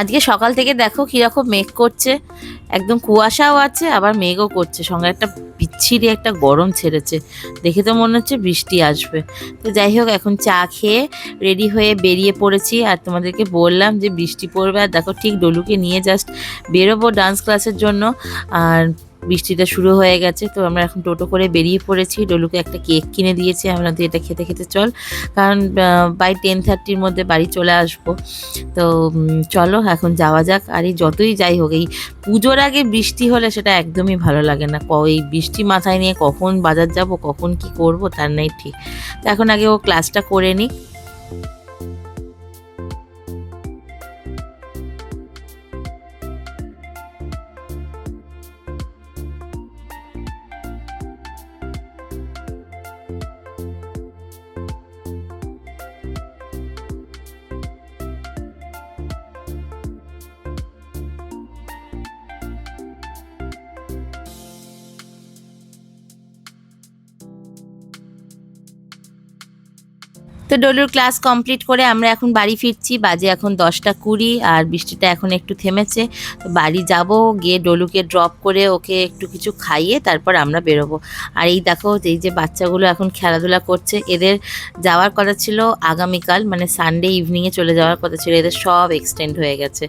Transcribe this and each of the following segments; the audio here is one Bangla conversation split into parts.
আজকে সকাল থেকে দেখো কীরকম মেঘ করছে। একদম কুয়াশাও আছে, আবার মেঘও করছে। সঙ্গে একটা বিচ্ছিরি একটা গরম ছেড়েছে। দেখে তো মনে হচ্ছে বৃষ্টি আসবে। তো যাই হোক, এখন চা খেয়ে রেডি হয়ে বেরিয়ে পড়েছি। আর তোমাদেরকে বললাম যে বৃষ্টি পড়বে। আর দেখো ঠিক ডলুকে নিয়ে জাস্ট বেরোবো ডান্স ক্লাসের জন্য। আর বৃষ্টিটা শুরু হয়ে গেছে, তো আমরা এখন টোটো করে বেরিয়ে পড়েছি। ডলুকে একটা কেক কিনে দিয়েছি, আমরা এটা খেতে খেতে চল। কারণ বাই টেন থার্টির মধ্যে বাড়ি চলে আসব। তো চলো এখন যাওয়া যাক। আর এই যতই যাই হোক, এই পুজোর আগে বৃষ্টি হলে সেটা একদমই ভালো লাগে না। এই বৃষ্টি মাথায় নিয়ে কখন বাজার যাব, কখন কি করব, তার নাই ঠিক। তো এখন আগে ও ক্লাসটা করে নিক। তো ডলুর ক্লাস কমপ্লিট করে আমরা এখন বাড়ি ফিরছি। বাজে এখন দশটা কুড়ি আর বৃষ্টিটা এখন একটু থেমেছে। তো বাড়ি যাব, গিয়ে ডলুকে ড্রপ করে ওকে একটু কিছু খাইয়ে তারপর আমরা বেরোবো। আর এই দেখো এই যে বাচ্চাগুলো এখন খেলাধুলা করছে, এদের যাওয়ার কথা ছিল আগামীকাল মানে সানডে ইভিনিংয়ে চলে যাওয়ার কথা ছিল, এদের সব এক্সটেন্ড হয়ে গেছে।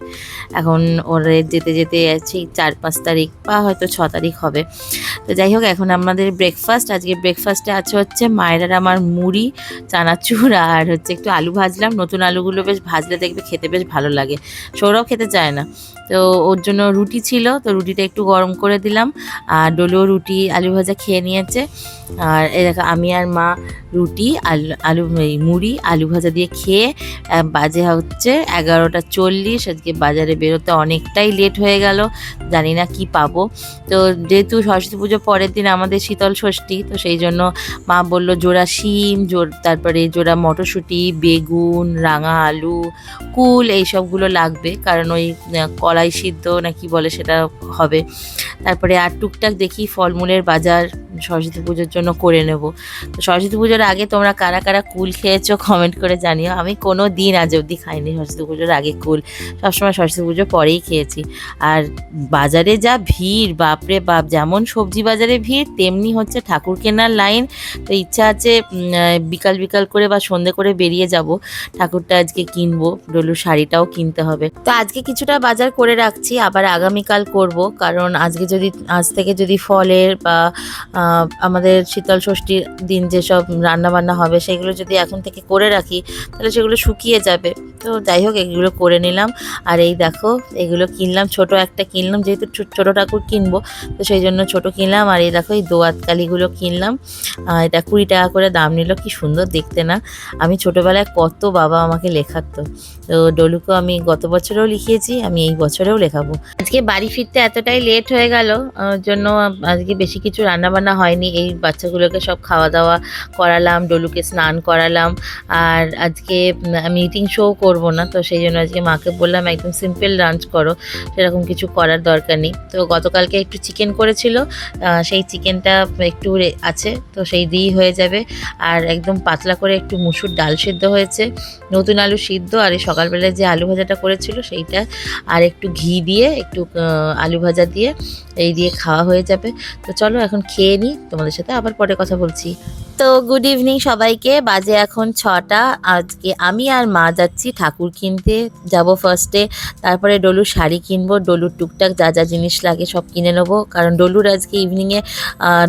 এখন ওদের যেতে যেতে আছে চার পাঁচ তারিখ বা হয়তো ছ তারিখ হবে। তো যাই হোক, এখন আমাদের ব্রেকফাস্ট আজকে ব্রেকফাস্টে আছে হচ্ছে মায়ের আর আমার মুড়ি, চানাচুর আর হচ্ছে একটু আলু ভাজলাম। নতুন আলুগুলো বেশ ভাজলে দেখবে খেতে বেশ ভালো লাগে। সৌরভ খেতে চায় না। তো ওর জন্য রুটি ছিল, তো রুটিটা একটু গরম করে দিলাম। আর ডোলো রুটি, আলু ভাজা খেয়ে নিয়েছে। আর এই দেখো, আমি আর মা রুটি, আলু আলু মুড়ি, আলু ভাজা দিয়ে খেয়ে বাজে হচ্ছে এগারোটা চল্লিশ। আজকে বাজারে বেরোতে অনেকটাই লেট হয়ে গেল। জানি না কি পাবো। তো যেহেতু সরস্বতী পুজো পরের দিন আমাদের শীতল ষষ্ঠী, তো সেই জন্য মা বলল জোড়া শিম জোর তারপরে জোড়া মটরশুঁটি, বেগুন, রাঙা আলু, কুল, এই সবগুলো লাগবে। কারণ ওই কলাই সিদ্ধ না কি বলে সেটা হবে। তারপরে আর টুকটাক দেখি ফলমূলের বাজার সরস্বতী পুজোর জন্য করে নেব। তো সরস্বতী পুজোর আগে তোমরা কারা কারা কুল খেয়েছো কমেন্ট করে জানিও। আমি কোনো দিন আজ অবধি খাইনি সরস্বতী পুজোর আগে কুল। সবসময় সরস্বতী পুজো পরেই খেয়েছি। আর বাজারে যা ভিড়, বাপরে বাপ, যেমন সবজি বাজারে ভিড়, তেমনি হচ্ছে ঠাকুর কেনার লাইন তো ইচ্ছা আছে বিকাল বিকাল করে বা সন্ধে করে বেরিয়ে যাব। ঠাকুরটা আজকে কিনবো, ডলু শাড়িটাও কিনতে হবে। তো আজকে কিছুটা বাজার করে রাখছি, আবার আগামীকাল করব। কারণ আজকে যদি, আজ থেকে যদি ফলের বা আমাদের শীতল ষষ্ঠীর দিন যেসব রান্না বান্না হবে, সেগুলো যদি এখন থেকে করে রাখি, তাহলে সেগুলো শুকিয়ে যাবে। তো যাই হোক, এগুলো করে নিলাম। আর এই দেখো, এগুলো কিনলাম, ছোট একটা কিনলাম, যেহেতু ছোট ঠাকুর কিনবো, তো সেই জন্য ছোট কিনলাম। আর এই দেখো, এই দোয়াত কালিগুলো কিনলাম। এটা কুড়ি টাকা করে দাম নিল, কি সুন্দর দেখতে না? আমি ছোটোবেলায় কত বাবা আমাকে লেখাতো। তো ডলুকে আমি গত বছরেও লিখিয়েছি, আমি এই বছরেও লেখাবো। আজকে বাড়ি ফিরতে এতটাই লেট হয়ে গেল জন্য আজকে বেশি কিছু রান্না বান্না হয়নি। এই বাচ্চাগুলোকে সব খাওয়া দাওয়া করালাম, ডলুকে স্নান করালাম। আর আজকে মিটিং শো করব না, তো সেই জন্য আজকে মাকে বললাম, একদম সিম্পল লাঞ্চ করো, সেরকম কিছু করার দরকার নেই। তো গতকালকে একটু চিকেন করেছিল সেই চিকেনটা একটু আছে, তো সেই দিয়েই হয়ে যাবে। আর একদম পাতলা করে একটু মুসুর ডাল সিদ্ধ হয়েছে, নতুন আলু সিদ্ধ, আর এই সকালবেলায় যে আলু ভাজাটা করেছিল সেইটা, আর একটু ঘি দিয়ে, একটু আলু ভাজা দিয়ে, এই দিয়ে খাওয়া হয়ে যাবে। তো চলো এখন খেয়ে নিই তোমাদের সাথে আবার পরে কথা বলছি। তো গুড ইভিনিং সবাইকে। বাজে এখন ছটা। আজকে আমি আর মা যাচ্ছি ঠাকুর কিনতে। যাব ফার্স্টে তারপরে ডলুর শাড়ি কিনবো। ডলুর টুকটাক যা যা জিনিস লাগে সব কিনে নেব। কারণ ডলুর আজকে ইভিনিংয়ে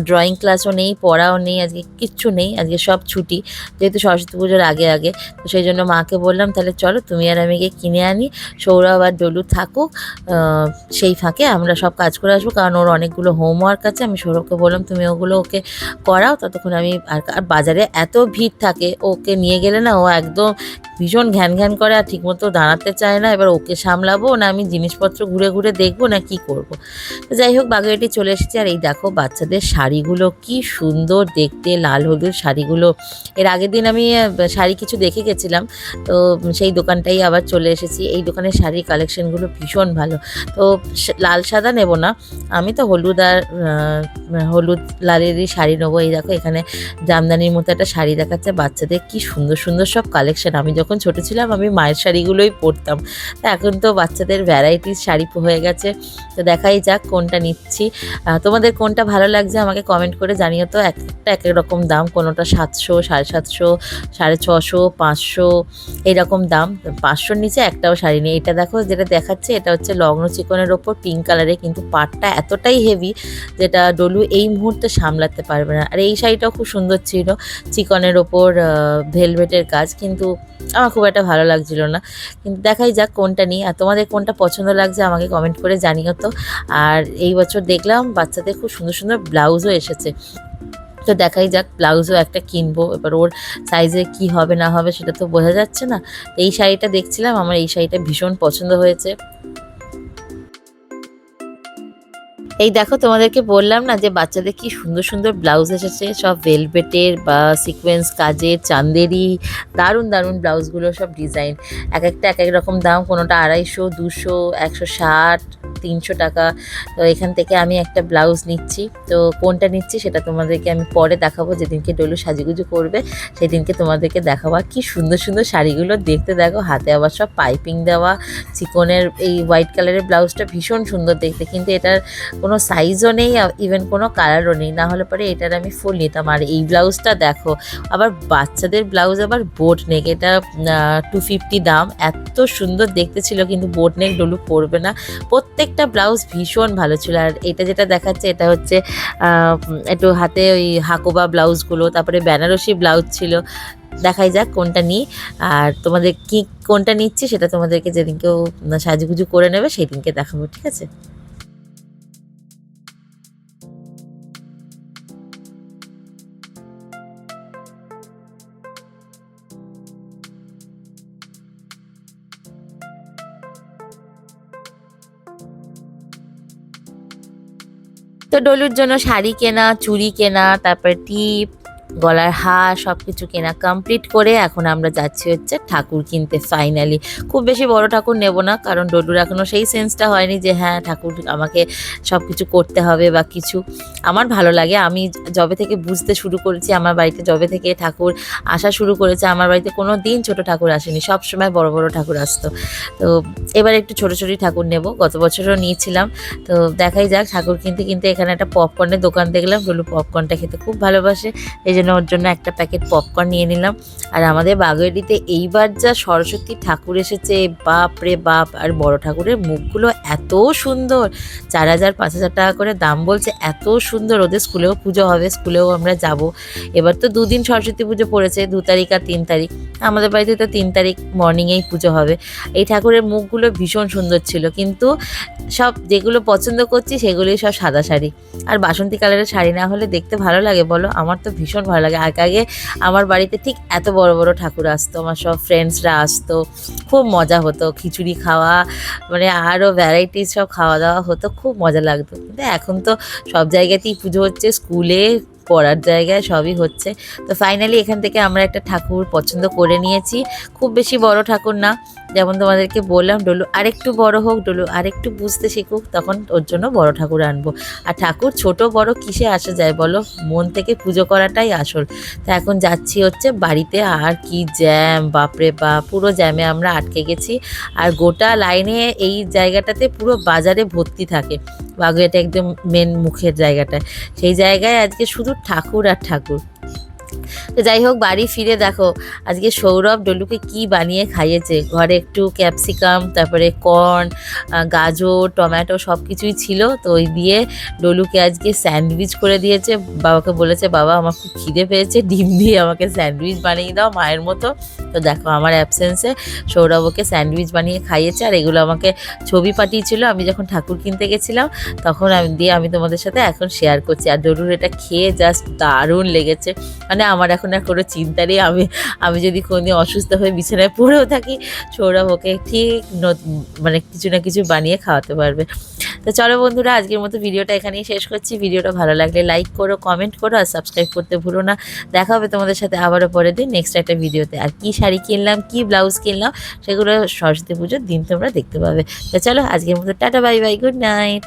ড্রয়িং ক্লাসও নেই, পড়াও নেই, আজকে কিচ্ছু নেই। আজকে সব ছুটি। যেহেতু সরস্বতী পুজোর আগে আগে। তো সেই জন্য মাকে বললাম, তাহলে চলো তুমি আর আমি গিয়ে কিনে আনি। সৌরভ আর ডলু থাকুক। সেই ফাঁকে আমরা সব কাজ করে আসব। কারণ ওর অনেকগুলো হোমওয়ার্ক আছে। আমি সৌরভকে বললাম, তুমি ওগুলো ওকে করাও। ততক্ষণ আমি আর বাজারে এত ভিড় থাকে ওকে নিয়ে গেলে না ও একদম ভীষণ ঘ্যান ঘ্যান করে আর ঠিকমতো দাঁড়াতে চায় না। এবার ওকে সামলাবো, না আমি জিনিসপত্র ঘুরে ঘুরে দেখব, না কি করব। যাই হোক বাগুয়াটি চলে এসেছে। আর এই দেখো, বাচ্চাদের শাড়িগুলো কি সুন্দর দেখতে, লাল হলুদ শাড়িগুলো। এর আগের দিন আমি শাড়ি কিছু দেখে গেছিলাম। তো সেই দোকানটাই আবার চলে এসেছি। এই দোকানের শাড়ির কালেকশনগুলো ভীষণ ভালো। তো লাল সাদা নেব না। আমি তো হলুদ আর হলুদ লালেরই শাড়ি নেব। এই দেখো, এখানে জামদানির মতো একটা শাড়ি দেখাচ্ছে। বাচ্চাদের কি সুন্দর সুন্দর সব কালেকশন। আমি যখন ছোট ছিলাম, আমি মায়ের শাড়িগুলোই পরতাম। এখন তো বাচ্চাদের ভ্যারাইটিস শাড়ি হয়ে গেছে। তো দেখাই যাক কোনটা নিচ্ছি। তোমাদের কোনটা ভালো লাগছে আমাকে কমেন্ট করে জানিও তো। একটা এক এক রকম দাম। কোনোটা সাতশো, সাড়ে সাতশো, সাড়ে ছশো, পাঁচশো এইরকম দাম। পাঁচশোর নিচে একটাও শাড়ি নেই। এটা দেখো, যেটা দেখাচ্ছে, এটা হচ্ছে লগ্ন চিকনের ওপর পিঙ্ক কালারে কিন্তু পাটটা এতটাই হেভি যেটা ডলু এই মুহূর্তে সামলাতে পারবে না। আর এই শাড়িটাও খুব সুন্দর ছিল। চিকনের ওপর ভেলভেটের কাজ। কিন্তু আমার খুব একটা ভালো লাগছিল না। কিন্তু দেখাই যাক কোনটা নিই। আর তোমাদের কোনটা পছন্দ লাগছে আমাকে কমেন্ট করে জানিও তো। আর এই বছর দেখলাম বাচ্চাদের খুব সুন্দর সুন্দর ব্লাউজও এসেছে। তো দেখাই যাক ব্লাউজও একটা কিনবো। এবার ওর সাইজে কি হবে, না হবে সেটা তো বোঝা যাচ্ছে না। এই শাড়িটা দেখছিলাম, আমার এই শাড়িটা ভীষণ পছন্দ হয়েছে। এই দেখো তোমাদেরকে বললাম না যে বাচ্চাদের কি সুন্দর সুন্দর ব্লাউজ এসেছে, সব ভেলভেটের বা সিকোয়েন্স কাজের, চান্দেরি, দারুণ দারুণ ব্লাউজগুলো সব ডিজাইন এক একটা এক এক রকম দাম, কোনোটা আড়াইশো, দুশো, একশো ষাট। তিনশো টাকা। তো এখান থেকে আমি একটা ব্লাউজ নিচ্ছি। তো কোনটা নিচ্ছি সেটা তোমাদেরকে আমি পরে দেখাবো। যেদিনকে ডলু সাজিগুজু করবে, সেদিনকে তোমাদেরকে দেখাবো। কি সুন্দর সুন্দর শাড়িগুলো দেখতে দেখো। হাতে আবার সব পাইপিং দেওয়া। চিকনের এই হোয়াইট কালারের ব্লাউজটা ভীষণ সুন্দর দেখতে। কিন্তু এটার কোনো সাইজও নেই ইভেন কোনো কালারও নেই। না হলে পরে এটার আমি ফুল নিতাম। আর এই ব্লাউজটা দেখো, আবার বাচ্চাদের ব্লাউজ আবার বোট নেক এটা টু ফিফটি দাম। এত সুন্দর দেখতে ছিল, কিন্তু বোট নেক ডলু পরবে না। প্রত্যেকটা ব্লাউজ ভীষণ ভালো ছিল। আর এটা যেটা দেখাচ্ছে, এটা হচ্ছে একটু হাতে ওই হাকোবা ব্লাউজগুলো, তারপরে বেনারসি ব্লাউজ ছিল। দেখাই যাক কোনটা নিই। আর তোমাদের কি কোনটা নিচ্ছি সেটা তোমাদেরকে যেদিনকেও সাজুগুজু করে নেবে সেই দিনকে দেখাবো, ঠিক আছে? তো ডলুর জন্য শাড়ি কেনা চুড়ি কেনা তারপর টিপ গলার হার সব কিছু কেনা কমপ্লিট করে এখন আমরা যাচ্ছি হচ্ছে ঠাকুর কিনতে ফাইনালি খুব বেশি বড় ঠাকুর নেব না, কারণ ডলুর এখনও সেই সেন্সটা হয়নি যে হ্যাঁ ঠাকুর আমাকে সব কিছু করতে হবে বা কিছু। আমার ভালো লাগে, আমি যবে থেকে বুঝতে শুরু করেছি, আমার বাড়িতে যবে থেকে ঠাকুর আসা শুরু করেছে, আমার বাড়িতে কোনো দিন ছোট ঠাকুর আসেনি, সব সময় বড় বড় ঠাকুর আসতো। তো এবার একটু ছোট ছোটই ঠাকুর নেব, গত বছরও নিয়েছিলাম। তো দেখাই যাক, ঠাকুর কিনতে কিনতে এখানে একটা পপকর্নের দোকান দেখলাম ডলু পপকর্নটা খেতে খুব ভালোবাসে, এই জন্য ওর জন্য একটা প্যাকেট পপকর্ন নিয়ে নিলাম। আর আমাদের বাগুয়াটিতে এইবার যা সরস্বতী ঠাকুর এসেছে, বাপ রে বাপ! আর বড় ঠাকুরের মুখগুলো এত সুন্দর। চার হাজার, পাঁচ হাজার টাকা করে দাম বলছে, এত সুন্দর। ওদের স্কুলেও পুজো হবে, স্কুলেও আমরা যাব। এবার তো দুদিন সরস্বতী পুজো পড়েছে, দু তারিখ আর তিন তারিখ। আমাদের বাড়িতে তো তিন তারিখ মর্নিংয়েই পুজো হবে। এই ঠাকুরের মুখগুলো ভীষণ সুন্দর ছিল। কিন্তু সব যেগুলো পছন্দ করছি, সেগুলোই সব সাদা শাড়ি। আর বাসন্তী কালারের শাড়ি না হলে দেখতে ভালো লাগে, বলো? আমার তো ভীষণ ভালো লাগে। আগে আগে আমার বাড়িতে ঠিক এত বড় বড় ঠাকুর আসতো, আমার সব ফ্রেন্ডসরা আসতো, খুব মজা হতো। খিচুড়ি খাওয়া মানে আরও ভ্যারাইটিস সব খাওয়া দাওয়া হতো, খুব মজা লাগতো। কিন্তু এখন তো সব জায়গাতেই পুজো হচ্ছে স্কুলে পড়ার জায়গায় সবই হচ্ছে। তো ফাইনালি এখান থেকে আমরা একটা ঠাকুর পছন্দ করে নিয়েছি। খুব বেশি বড় ঠাকুর না যেমন তোমাদেরকে বললাম, ডলু আরেকটু বড় হোক, ডলু আরেকটু বুঝতে শিখুক, তখন ওর জন্য বড় ঠাকুর আনব। আর ঠাকুর ছোট বড় কিসে আসা যায় বলো? মন থেকে পুজো করাটাই আসল। তা এখন যাচ্ছি হচ্ছে বাড়িতে, আর কি জ্যাম, বাপরে বা পুরো জ্যামে আমরা আটকে গেছি। আর গোটা লাইনে এই জায়গাটাতে পুরো বাজারে ভর্তি থাকে। বাগুয়াটা একদম মেন মুখের জায়গাটায়। সেই জায়গায় আজকে শুধু ঠাকুর আর ঠাকুর। তো যাই হোক, বাড়ি ফিরে দেখো, আজকে সৌরভ ডলুকে কি বানিয়ে খাইয়েছে। ঘরে একটু ক্যাপসিকাম, তারপরে কর্ন গাজর, টমেটো সব কিছুই ছিল। তো ওই দিয়ে ডলুকে আজকে স্যান্ডউইচ করে দিয়েছে। বাবাকে বলেছে, বাবা, আমার খুব খিদে পেয়েছে। ডিম দিয়ে আমাকে স্যান্ডউইচ বানিয়ে দাও, মায়ের মতো। তো দেখো, আমার অ্যাবসেন্সে সৌরভ ওকে স্যান্ডউইচ বানিয়ে খাইয়েছে। আর এগুলো আমাকে ছবি পাঠিয়েছিল। আমি যখন ঠাকুর কিনতে গেছিলাম, তখন আমি দিয়ে আমি তোমাদের সাথে এখন শেয়ার করছি। আর ডলুর এটা খেয়ে জাস্ট দারুণ লেগেছে। মানে আমার এখন আর কোনো চিন্তা নেই। আমি আমি যদি কোনোদিন অসুস্থ হয়ে বিছানায় পড়েও থাকি, সৌরভ ওকে ঠিক মানে কিছু না কিছু বানিয়ে খাওয়াতে পারবে। তো চলো বন্ধুরা, আজকের মতো ভিডিওটা এখানেই শেষ করছি। ভিডিওটা ভালো লাগলে লাইক করো কমেন্ট করো আর সাবস্ক্রাইব করতে ভুলো না। দেখা হবে তোমাদের সাথে আবারও পরের দিন নেক্সট একটা ভিডিওতে। আর কি শাড়ি কিনলাম, কি ব্লাউজ কিনলাম, সেগুলো সরস্বতী পুজোর দিন তোমরা দেখতে পাবে। তো চলো, আজকের মতো tata bye bye good night